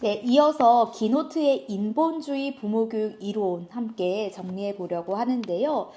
네, 이어서 기노트의 인본주의 부모교육 이론 함께 정리해 보려고 하는데요.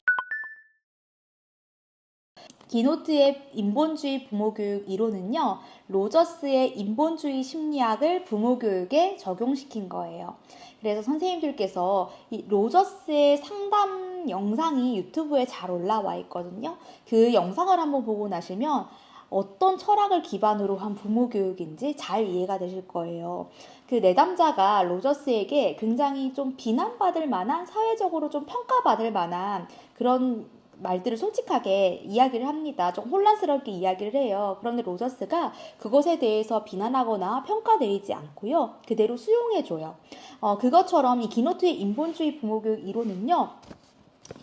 기노트의 인본주의 부모교육 이론은요, 로저스의 인본주의 심리학을 부모교육에 적용시킨 거예요. 그래서 선생님들께서 이 로저스의 상담 영상이 유튜브에 잘 올라와 있거든요. 그 영상을 한번 보고 나시면 어떤 철학을 기반으로 한 부모 교육인지 잘 이해가 되실 거예요. 그 내담자가 로저스에게 굉장히 좀 비난받을 만한 사회적으로 좀 평가받을 만한 그런 말들을 솔직하게 이야기를 합니다. 좀 혼란스럽게 이야기를 해요. 그런데 로저스가 그것에 대해서 비난하거나 평가 내리지 않고요. 그대로 수용해줘요. 어, 그것처럼 이 기노트의 인본주의 부모교육 이론은요.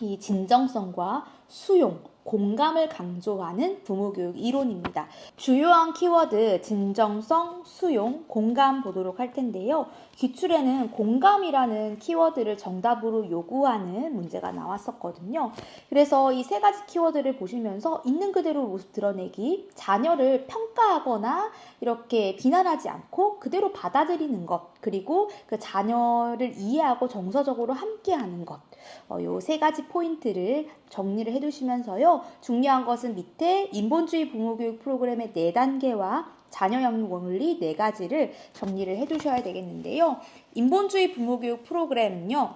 이 진정성과 수용, 공감을 강조하는 부모교육 이론입니다. 주요한 키워드 진정성, 수용, 공감 보도록 할 텐데요. 기출에는 공감이라는 키워드를 정답으로 요구하는 문제가 나왔었거든요. 그래서 이 세 가지 키워드를 보시면서 있는 그대로 모습 드러내기, 자녀를 평가하거나 이렇게 비난하지 않고 그대로 받아들이는 것, 그리고 그 자녀를 이해하고 정서적으로 함께하는 것. 어, 요세 가지 포인트를 정리를 해두시면서요. 중요한 것은 밑에 인본주의 부모교육 프로그램의 네 단계와 자녀 양육 원리 네 가지를 정리를 해두셔야 되겠는데요. 인본주의 부모교육 프로그램은요.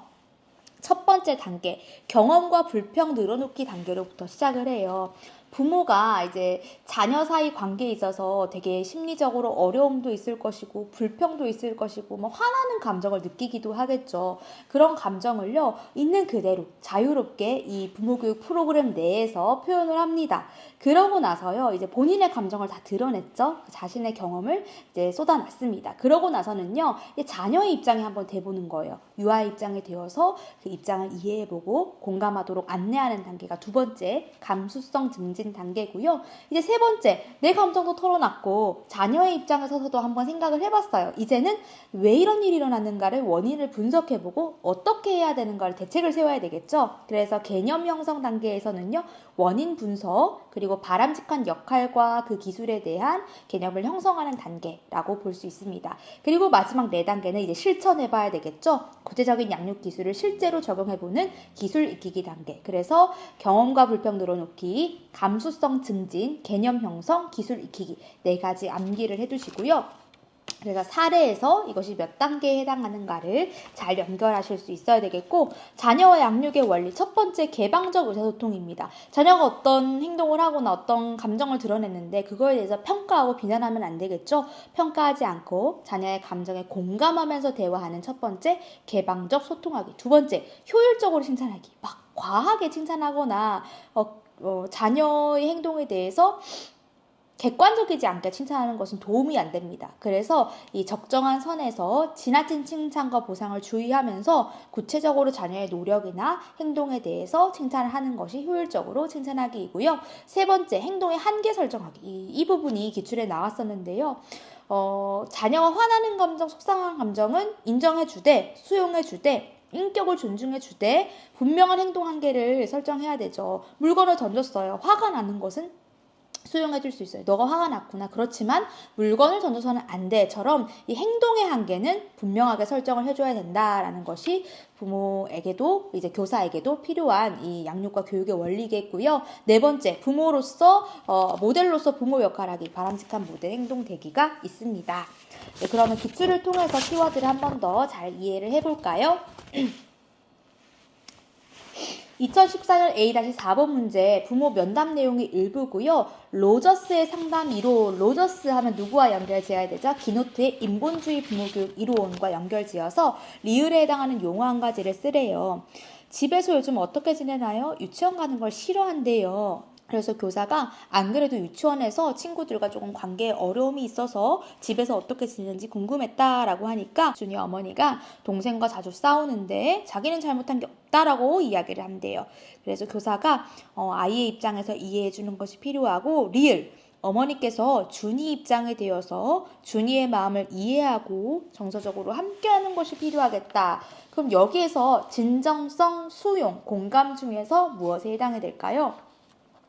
첫 번째 단계, 경험과 불평 늘어놓기 단계로부터 시작을 해요. 부모가 이제 자녀 사이 관계에 있어서 되게 심리적으로 어려움도 있을 것이고 불평도 있을 것이고 뭐 화나는 감정을 느끼기도 하겠죠. 그런 감정을요 있는 그대로 자유롭게 이 부모 교육 프로그램 내에서 표현을 합니다. 그러고 나서요 이제 본인의 감정을 다 드러냈죠. 자신의 경험을 이제 쏟아놨습니다. 그러고 나서는요 자녀의 입장에 한번 대보는 거예요. 유아 입장에 되어서 그 입장을 이해해보고 공감하도록 안내하는 단계가 두 번째 감수성 증진 이어진 단계고요. 이제 세 번째, 내 감정도 털어놨고 자녀의 입장에 서서도 한번 생각을 해봤어요. 이제는 왜 이런 일이 일어났는가를 원인을 분석해보고 어떻게 해야 되는가를 대책을 세워야 되겠죠. 그래서 개념 형성 단계에서는요, 원인 분석 그리고 바람직한 역할과 그 기술에 대한 개념을 형성하는 단계라고 볼 수 있습니다. 그리고 마지막 네 단계는 이제 실천해봐야 되겠죠. 구체적인 양육 기술을 실제로 적용해보는 기술 익히기 단계. 그래서 경험과 불평 늘어놓기, 감 감수성 증진, 개념 형성, 기술 익히기 네 가지 암기를 해두시고요. 그래서 사례에서 이것이 몇 단계에 해당하는가를 잘 연결하실 수 있어야 되겠고 자녀와 양육의 원리 첫 번째 개방적 의사소통입니다. 자녀가 어떤 행동을 하거나 어떤 감정을 드러냈는데 그거에 대해서 평가하고 비난하면 안 되겠죠. 평가하지 않고 자녀의 감정에 공감하면서 대화하는 첫 번째 개방적 소통하기. 두 번째 효율적으로 칭찬하기. 막 과하게 칭찬하거나 어, 어, 자녀의 행동에 대해서 객관적이지 않게 칭찬하는 것은 도움이 안 됩니다. 그래서 이 적정한 선에서 지나친 칭찬과 보상을 주의하면서 구체적으로 자녀의 노력이나 행동에 대해서 칭찬을 하는 것이 효율적으로 칭찬하기이고요. 세 번째, 행동의 한계 설정하기. 이, 이 부분이 기출에 나왔었는데요. 어, 자녀가 화나는 감정, 속상한 감정은 인정해주되, 수용해주되, 인격을 존중해 주되 분명한 행동 한계를 설정해야 되죠. 물건을 던졌어요. 화가 나는 것은 수용해 줄 수 있어요. 너가 화가 났구나. 그렇지만 물건을 던져서는 안 돼.처럼 이 행동의 한계는 분명하게 설정을 해줘야 된다라는 것이 부모에게도 이제 교사에게도 필요한 이 양육과 교육의 원리겠고요. 네 번째, 부모로서 어, 모델로서 부모 역할하기 바람직한 모델 행동 대기가 있습니다. 네, 그러면 기출을 통해서 키워드를 한 번 더 잘 이해를 해볼까요? 2014년 A-4번 문제 부모 면담 내용의 일부고요. 로저스의 상담 1호 로저스 하면 누구와 연결 지어야 되죠? 기노트의 인본주의 부모교육 1호원과 연결 지어서 리을에 해당하는 용어 한 가지를 쓰래요. 집에서 요즘 어떻게 지내나요? 유치원 가는 걸 싫어한대요. 그래서 교사가 안 그래도 유치원에서 친구들과 조금 관계에 어려움이 있어서 집에서 어떻게 지내는지 궁금했다라고 하니까 준이 어머니가 동생과 자주 싸우는데 자기는 잘못한 게 없다라고 이야기를 한대요. 그래서 교사가 어, 아이의 입장에서 이해해 주는 것이 필요하고 리을 어머니께서 준이 입장에 되어서 준이의 마음을 이해하고 정서적으로 함께하는 것이 필요하겠다. 그럼 여기에서 진정성, 수용, 공감 중에서 무엇에 해당이 될까요?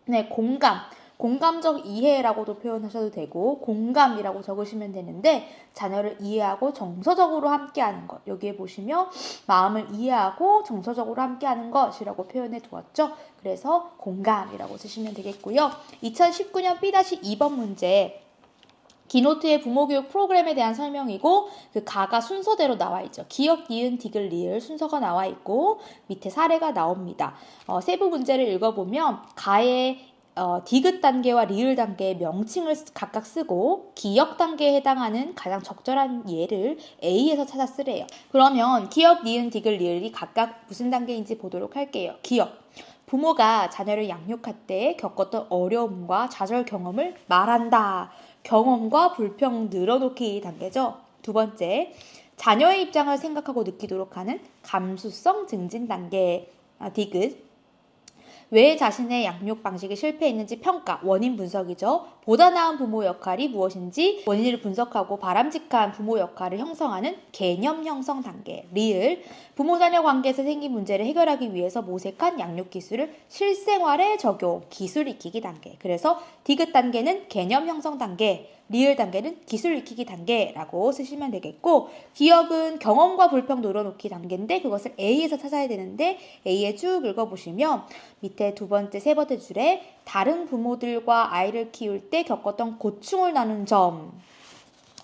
네, 공감. 공감적 이해라고도 표현하셔도 되고 공감이라고 적으시면 되는데 자녀를 이해하고 정서적으로 함께하는 것 여기에 보시면 마음을 이해하고 정서적으로 함께하는 것이라고 표현해 두었죠. 그래서 공감이라고 쓰시면 되겠고요. 2019년 B-2번 문제 기노트의 부모교육 프로그램에 대한 설명이고 그 가가 순서대로 나와 있죠. 기억, 니은, 디귿, 리을 순서가 나와 있고 밑에 사례가 나옵니다. 어, 세부 문제를 읽어보면 가의 어, 디귿 단계와 리을 단계의 명칭을 쓰- 각각 쓰고 기억 단계에 해당하는 가장 적절한 예를 A에서 찾아 쓰래요. 그러면 기억, 니은, 디귿, 리을이 각각 무슨 단계인지 보도록 할게요. 기억. 부모가 자녀를 양육할 때 겪었던 어려움과 좌절 경험을 말한다. 경험과 불평 늘어놓기 단계죠. 두 번째, 자녀의 입장을 생각하고 느끼도록 하는 감수성 증진 단계. 아, 디귿. 왜 자신의 양육 방식이 실패했는지 평가, 원인 분석이죠. 보다 나은 부모 역할이 무엇인지 원인을 분석하고 바람직한 부모 역할을 형성하는 개념 형성 단계. 리을. 부모 자녀 관계에서 생긴 문제를 해결하기 위해서 모색한 양육 기술을 실생활에 적용, 기술 익히기 단계. 그래서 디귿 단계는 개념 형성 단계, 리을 단계는 기술 익히기 단계라고 쓰시면 되겠고 기억은 경험과 불평 늘어놓기 단계인데 그것을 A에서 찾아야 되는데 A에 쭉 읽어보시면 밑에 두 번째 세 번째 줄에 다른 부모들과 아이를 키울 때 겪었던 고충을 나눈 점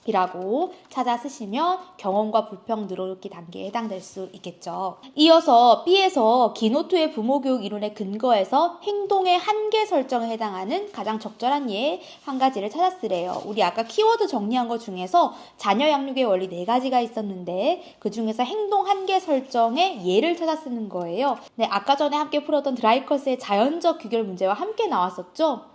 이라고 찾아 쓰시면 경험과 불평 늘어놓기 단계에 해당될 수 있겠죠. 이어서 B에서 기노트의 부모교육 이론에 근거해서 행동의 한계 설정에 해당하는 가장 적절한 예한 가지를 찾아 쓰래요. 우리 아까 키워드 정리한 것 중에서 자녀 양육의 원리 네 가지가 있었는데 그 중에서 행동 한계 설정의 예를 찾아 쓰는 거예요. 네, 아까 전에 함께 풀었던 드라이커스의 자연적 귀결 문제와 함께 나왔었죠.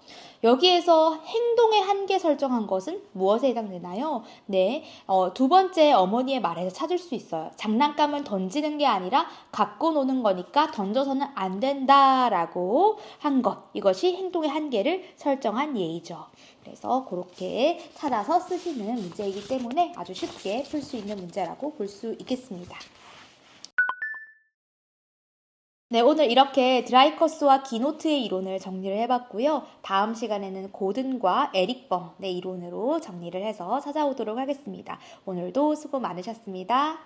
여기에서 행동의 한계 설정한 것은 무엇에 해당되나요? 네, 어, 두 번째 어머니의 말에서 찾을 수 있어요. 장난감을 던지는 게 아니라 갖고 노는 거니까 던져서는 안 된다라고 한 것. 이것이 행동의 한계를 설정한 예이죠. 그래서 그렇게 찾아서 쓰시는 문제이기 때문에 아주 쉽게 풀 수 있는 문제라고 볼 수 있겠습니다. 네, 오늘 이렇게 드라이커스와 기노트의 이론을 정리를 해봤고요. 다음 시간에는 고든과 에릭 뻥의 이론으로 정리를 해서 찾아오도록 하겠습니다. 오늘도 수고 많으셨습니다.